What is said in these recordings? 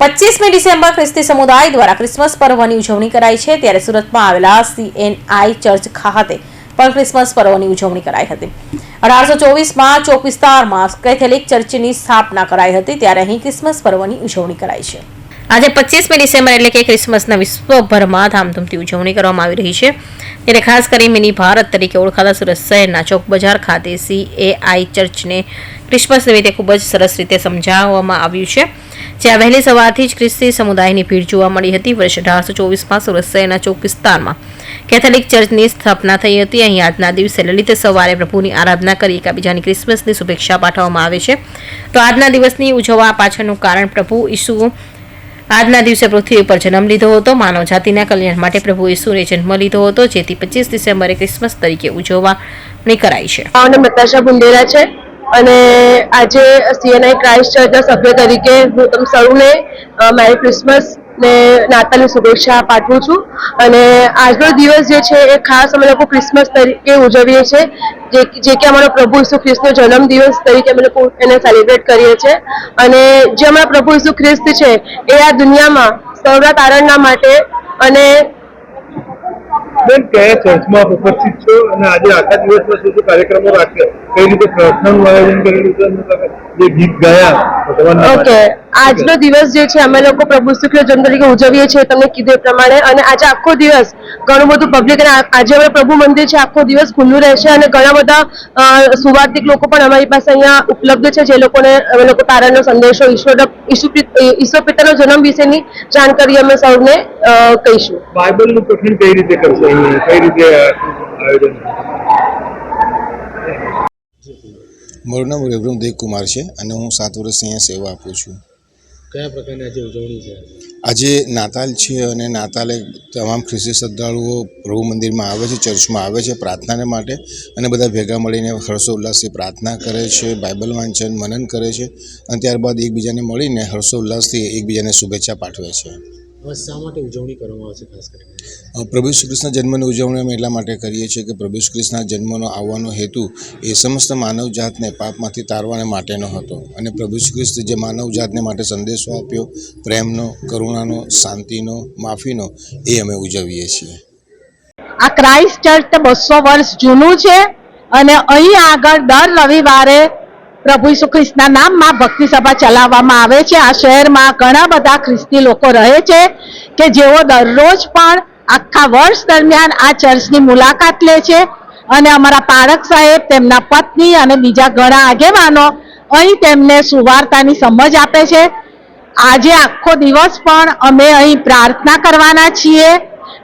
પચીસમી December ખ્રિસ્તી સમુદાય દ્વારા ક્રિસમસ પર્વની ઉજવણી કરાઈ છે. ત્યારે સુરતમાં આવેલા સીએનઆઈ ચર્ચ ખાતે પણ ક્રિસમસ પર્વની ઉજવણી કરાઈ હતી. અઢારસો ચોવીસમાં ચોક વિસ્તારમાં કેથેલિક ચર્ચની સ્થાપના કરાઈ હતી. ત્યારે અહીં ક્રિસમસ પર્વની ઉજવણી કરાઈ છે. આજે પચીસમી ડિસેમ્બર એટલે કે ક્રિસમસના વિશ્વભરમાં ધામધૂમથી ઉજવણી કરવામાં આવી રહી છે. ત્યારે ખાસ કરી મિની ભારત તરીકે ઓળખાતા સુરત શહેરના ચોક બજાર ખાતે સીએઆઈ ચર્ચને ક્રિસમસ નિમિત્તે ખૂબ જ સરસ રીતે સમજાવવામાં આવ્યું છે. જ્યાં વહેલી સવારથી જ ખ્રિસ્તી સમુદાયની ભીડ જોવા મળી હતી. વર્ષ અઢારસો ચોવીસમાં સુરત શહેરના ચોક વિસ્તારમાં કેથોલિક ચર્ચની સ્થાપના થઈ હતી. અહીં આજના દિવસે લલિત સવારે પ્રભુની આરાધના કરી એકબીજાની ક્રિસમસની શુભેચ્છા પાઠવવામાં આવે છે. તો આજના દિવસની ઉજવવા પાછળનું કારણ પ્રભુ ઈસુ આજના દિવસે પૃથ્વી પર જન્મ લીધો હતો. માનવ જાતિના કલ્યાણ માટે પ્રભુ ઈસુએ જન્મ લીધો હતો, જેથી પચીસ ડિસેમ્બરે ક્રિસમસ તરીકે ઉજવવાની કરાઈ છે. મારું નતાશા બુંદેરા છે અને આજે સીએનઆઈ ક્રાઇસ્ટ ચર્ચના સભ્ય તરીકે હું તમ સૌને મેરી ક્રિસમસ ને નાતાલની શુભેચ્છા પાઠવું છું. અને આજનો દિવસ જે છે એ ખાસ અમે લોકો ક્રિસમસ તરીકે ઉજવીએ છીએ. જે કે અમારો પ્રભુ ઈસુ ખ્રિસ્તનો જન્મ દિવસ તરીકે અમે લોકો એને સેલિબ્રેટ કરીએ છીએ. અને જે અમારા પ્રભુ ઈસુ ખ્રિસ્ત છે એ આ દુનિયામાં સૌના તારણના માટે અને બેન કયા ચર્ચમાં ઉપસ્થિત છો અને આજે આખા દિવસમાં શું શું કાર્યક્રમો રાખ્યા કઈ રીતે પ્રાર્થનાનું આયોજન કરેલું છે? જે ગીત ગાયા ઓકે આજનો દિવસ જે છે અમે લોકો પ્રભુ શુક્લ જન્મ તરીકે ઉજવીએ છીએ તમે કીધું એ પ્રમાણે. અને આજે આખો દિવસ ઘણું બધું પબ્લિક અને આજે હવે પ્રભુ મંદિર છે આખો દિવસ ખુલ્લું રહેશે અને ઘણા બધા સુવાર્તિક લોકો પણ અમારી પાસે અહીંયા ઉપલબ્ધ છે જે લોકોને અમે લોકો તારાનો સંદેશો ઈશ્વર ઈશ્વર પિતાનો જન્મ વિશેની જાણકારી અમે સૌને કહીશું. બાઇબલનું પઠન કઈ રીતે કરશો? અહીંયા કઈ રીતે આયોજન? મારું નામ રેવરમ દેવકુમાર છે અને હું સાત વર્ષ અહીંયા સેવા આપું છું. કયા પ્રકારની આજે ઉજવણી છે? આજે નાતાલ છે અને નાતાલે તમામ ખ્રિસ્તી શ્રદ્ધાળુઓ પ્રભુ મંદિરમાં આવે છે ચર્ચમાં આવે છે પ્રાર્થનાને માટે અને બધા ભેગા મળીને હર્ષોલ્લાસથી પ્રાર્થના કરે છે બાઇબલ વાંચન મનન કરે છે અને ત્યારબાદ એકબીજાને મળીને હર્ષોલ્લાસથી એકબીજાને શુભેચ્છા પાઠવે છે. શા માટે ઉજવણી કરવામાં આવશે ખાસ કરીને? પ્રભુ શ્રી કૃષ્ણ જન્મની ઉજવણી અમે એટલા માટે કરીએ છીએ કે પ્રભુ શ્રી કૃષ્ણના જન્મનો આવવાનો હેતુ એ સમસ્ત માનવ જાતને પાપમાંથી તારવાને માટેનો હતો. અને પ્રભુ શ્રી કૃષ્ણ જે માનવ જાતને માટે સંદેશો આપ્યો પ્રેમનો કરુણાનો શાંતિનો માફીનો એ અમે ઉજવીએ છીએ. આ ક્રાઇસ્ટ ચર્ચ તો બસો વર્ષ જૂનું છે અને અહીં આગળ દર રવિવારે પ્રભુ ઈસુ ખ્રિસ્તના નામમાં ભક્તિ સભા ચલાવવામાં આવે છે. આ શહેરમાં ઘણા બધા ખ્રિસ્તી લોકો રહે છે કે જેઓ દરરોજ પણ આખા વર્ષ દરમિયાન આ ચર્ચની મુલાકાત લે છે. અને અમારા પારક સાહેબ, તેમના પત્ની અને બીજા ઘણા આગેવાનો અહીં તેમને સુવાર્તાની સમજ આપે છે. આજે આખો દિવસ પણ અમે અહીં પ્રાર્થના કરવાના છીએ.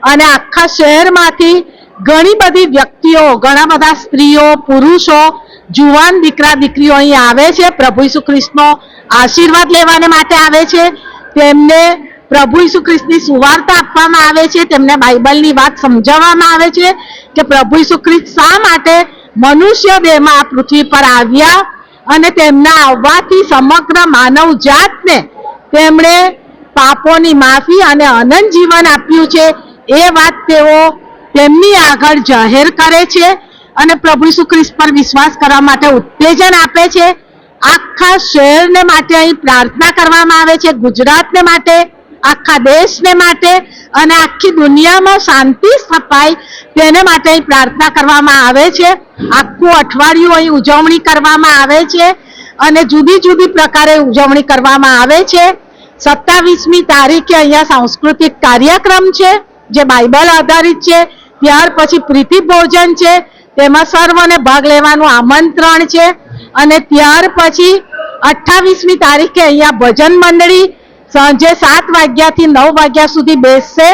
અને આખા શહેરમાંથી ઘણી બધી વ્યક્તિઓ, ઘણા બધા સ્ત્રીઓ, પુરુષો જુવાન દીકરા દીકરીઓ અહીં આવે છે, પ્રભુ ઈસુ આશીર્વાદ લેવાને માટે આવે છે. તેમને પ્રભુ ઈસુ સુવાર્તા આપવામાં આવે છે, તેમને બાઇબલની વાત સમજાવવામાં આવે છે કે પ્રભુ ઈસુ શા માટે મનુષ્ય દેહમાં આ પૃથ્વી પર આવ્યા અને તેમના આવવાથી સમગ્ર માનવ જાતને તેમણે પાપોની માફી અને અનંત જીવન આપ્યું છે. એ વાત તેઓ તેમની આગળ જાહેર કરે છે. અને પ્રભુ ઈસુ ખ્રિસ્ત પર વિશ્વાસ કરવા માટે ઉત્તેજન આપે છે. આખા શહેરને માટે અહીં પ્રાર્થના કરવામાં આવે છે, ગુજરાતને માટે, આખા દેશને માટે અને આખી દુનિયામાં શાંતિ સ્થપાય તેને માટે અહીં પ્રાર્થના કરવામાં આવે છે. આખું અઠવાડિયું અહીં ઉજવણી કરવામાં આવે છે અને જુદી જુદી પ્રકારે ઉજવણી કરવામાં આવે છે. સત્તાવીસમી તારીખે અહીંયા સાંસ્કૃતિક કાર્યક્રમ છે, જે બાઇબલ આધારિત છે. ત્યાર પછી પ્રીતિ ભોજન છે. તેમાં સર્વને ભાગ લેવાનું આમંત્રણ છે અને ત્યાર પછી અઠ્ઠાવીસમી તારીખે અહીંયા ભજન મંડળી સાંજે સાત વાગ્યાથી નવ વાગ્યા સુધી બેસશે.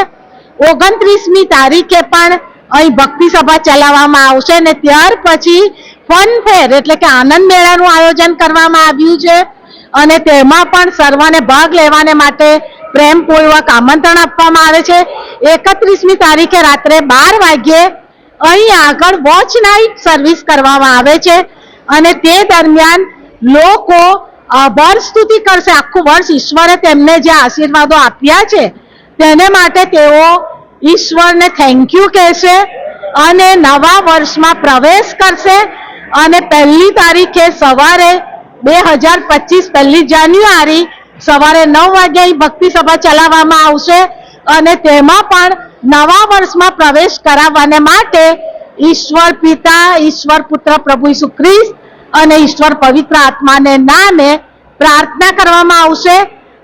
ઓગણત્રીસમી તારીખે પણ અહીં ભક્તિ સભા ચલાવવામાં આવશે અને ત્યાર પછી ફન ફેર એટલે કે આનંદ મેળાનું આયોજન કરવામાં આવ્યું છે અને તેમાં પણ સર્વને ભાગ લેવાને માટે પ્રેમપૂર્વક આમંત્રણ આપવામાં આવે છે. એકત્રીસમી તારીખે રાત્રે બાર વાગ્યે અહીં આગળ વોચ નાઇટ સર્વિસ કરવામાં આવે છે અને તે દરમિયાન લોકો આભાર સ્તુતિ કરશે. આખું વર્ષ ઈશ્વરે તેમને જે આશીર્વાદો આપ્યા છે, તેને માટે તેઓ ઈશ્વરને થેન્ક યુ કહેશે અને નવા વર્ષમાં પ્રવેશ કરશે. અને પહેલી તારીખે સવારે બે હજાર પચીસ, પહેલી જાન્યુઆરી સવારે નવ વાગ્યા ભક્તિ સભા ચલાવવામાં આવશે અને તેમાં પણ નવા વર્ષમાં પ્રવેશ કરાવવાને માટે ઈશ્વર પિતા, ઈશ્વર પુત્ર પ્રભુ ઈસુ ખ્રિસ્ત અને ઈશ્વર પવિત્ર આત્માને નામે પ્રાર્થના કરવામાં આવશે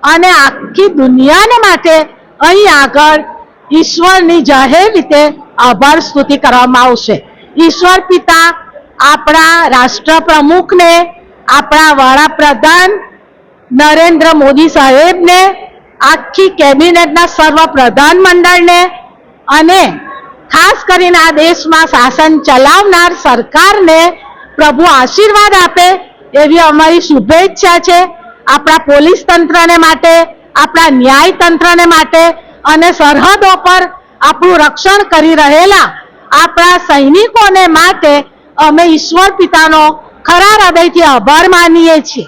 અને આખી દુનિયાને માટે અહીં આગળ ઈશ્વરની જાહેર રીતે આભાર સ્તુતિ કરવામાં આવશે. ઈશ્વર પિતા, આપણા રાષ્ટ્ર પ્રમુખને આપણા વડાપ્રધાન નરેન્દ્ર મોદી સાહેબને, આખી કેબિનેટના સર્વ પ્રધાન મંડળને અને ખાસ કરીને આ દેશમાં શાસન ચલાવનાર સરકારને પ્રભુ આશીર્વાદ આપે એવી અમારી શુભેચ્છા છે. આપણા પોલીસ તંત્રને માટે, આપણા ન્યાય તંત્રને માટે અને સરહદો પર આપણું રક્ષણ કરી રહેલા આપણા સૈનિકોને માટે અમે ઈશ્વર પિતાનો ખરા હૃદયથી આભાર માનીએ છીએ.